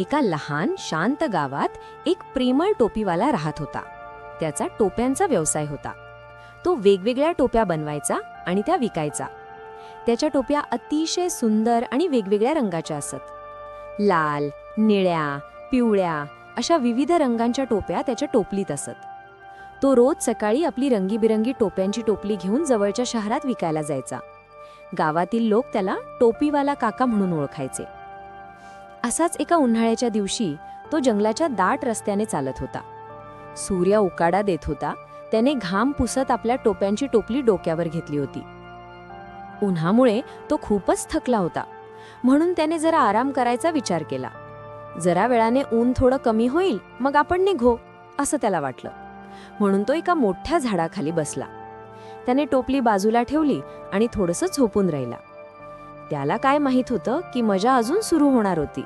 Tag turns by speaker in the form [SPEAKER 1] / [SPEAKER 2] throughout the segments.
[SPEAKER 1] एका लहान शांत गावात एक प्रेमळ टोपीवाला राहत होता. त्याचा टोप्यांचा व्यवसाय होता. तो वेगवेगळ्या टोप्या बनवायचा आणि त्या विकायचा. त्याच्या टोप्या अतिशय सुंदर आणि वेगवेगळ्या रंगाच्या असत. लाल निळ्या पिवळ्या अशा विविध रंगांच्या टोप्या त्याच्या टोपलीत असत. तो रोज सकाळी आपली रंगीबिरंगी टोप्यांची टोपली घेऊन जवळच्या शहरात विकायला जायचा. गावातील लोक त्याला टोपीवाला काका म्हणून ओळखायचे. असाच एका उन्हाळ्याच्या दिवशी तो जंगलाच्या दाट रस्त्याने चालत होता. सूर्य उकाडा देत होता. त्याने घाम पुसत आपल्या टोप्यांची टोपली डोक्यावर घेतली होती. उन्हामुळे तो खूपच थकला होता. म्हणून त्याने जरा आराम करायचा विचार केला. जरा वेळाने ऊन थोडं कमी होईल मग आपण निघो असं त्याला वाटलं. म्हणून तो एका मोठ्या झाडाखाली बसला. त्याने टोपली बाजूला ठेवली आणि थोडंसं झोपून राहिला. त्याला काय माहीत होतं की मजा अजून सुरू होणार होती.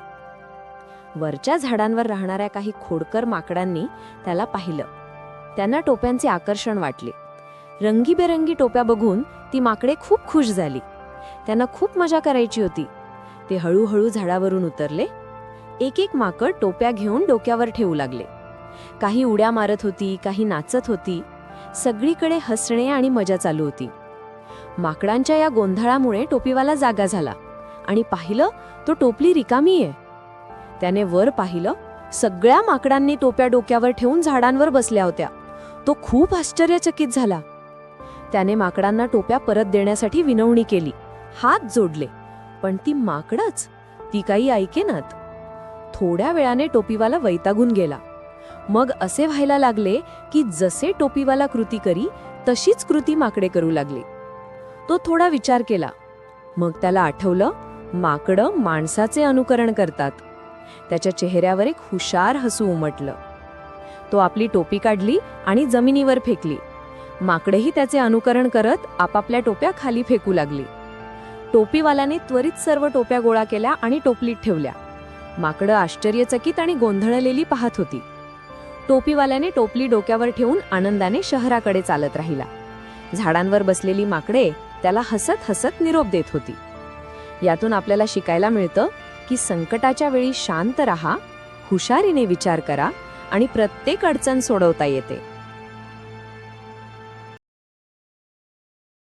[SPEAKER 1] वरच्या झाडांवर राहणाऱ्या काही खोडकर माकडांनी त्याला पाहिलं. त्यांना टोप्यांचे आकर्षण वाटले. रंगीबेरंगी टोप्या बघून ती माकडे खूप खुश झाली. त्यांना खूप मजा करायची होती. ते हळूहळू झाडावरून उतरले. एक एक माकड टोप्या घेऊन डोक्यावर ठेवू लागले. काही उड्या मारत होती काही नाचत होती. सगळीकडे हसणे आणि मजा चालू होती. माकडांच्या या गोंधळामुळे टोपीवाला जागा झाला. आणि पाहिलं तो टोपली रिकामी आहे. त्याने वर पाहिलं सगळ्या माकडांनी टोप्या डोक्यावर ठेवून झाडांवर बसल्या होत्या. तो खूप आश्चर्यचकित झाला. त्याने माकडांना टोप्या परत देण्यासाठी विनवणी केली. हात जोडले. पण ती माकडच ती काही ऐकेनात थोड्या वेळाने टोपीवाला वैतागून गेला. मग असे व्हायला लागले की जसे टोपीवाला कृती करी तशीच कृती माकडे करू लागली. तो थोडा विचार केला. मग त्याला आठवलं माकडं माणसाचे अनुकरण करतात. त्याच्या चेहऱ्यावर एक हुशार हसू उमटलं. तो आपली टोपी काढली आणि जमिनीवर फेकली. माकडेही त्याचे अनुकरण करत आपापल्या टोप्या खाली फेकू लागली. टोपीवाल्याने त्वरित सर्व टोप्या गोळा केल्या आणि टोपलीत ठेवल्या. माकडं आश्चर्यचकित आणि गोंधळलेली पाहत होती. टोपीवाल्याने टोपली डोक्यावर ठेवून आनंदाने शहराकडे चालत राहिला. झाडांवर बसलेली माकडे त्याला हसत हसत निरोप देत होती. यातून आपल्याला शिकायला मिळतं की संकटाच्या वेळी शांत रहा हुशारीने विचार करा आणि प्रत्येक अडचण सोडवता येते.